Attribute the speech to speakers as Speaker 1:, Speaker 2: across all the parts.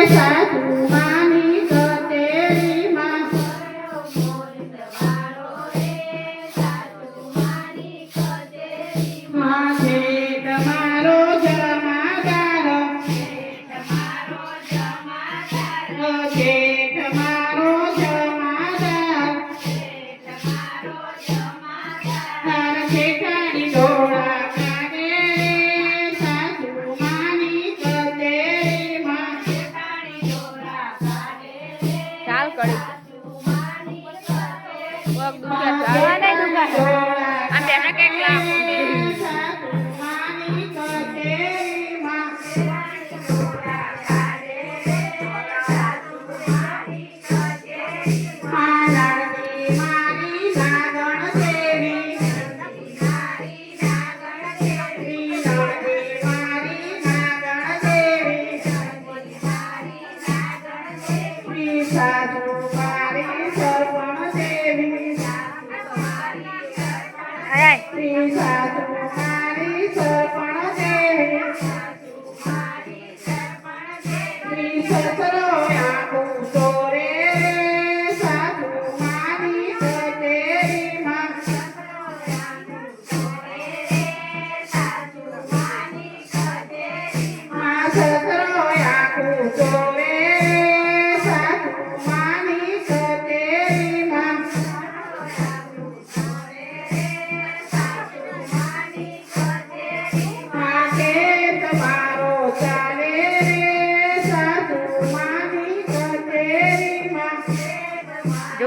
Speaker 1: 你是吗
Speaker 2: હાલ કરી. પગ દુખે આને દુખે
Speaker 1: આ બેને કેટલા સાધુ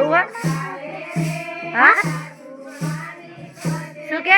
Speaker 3: એવું હોય હા? શું કે?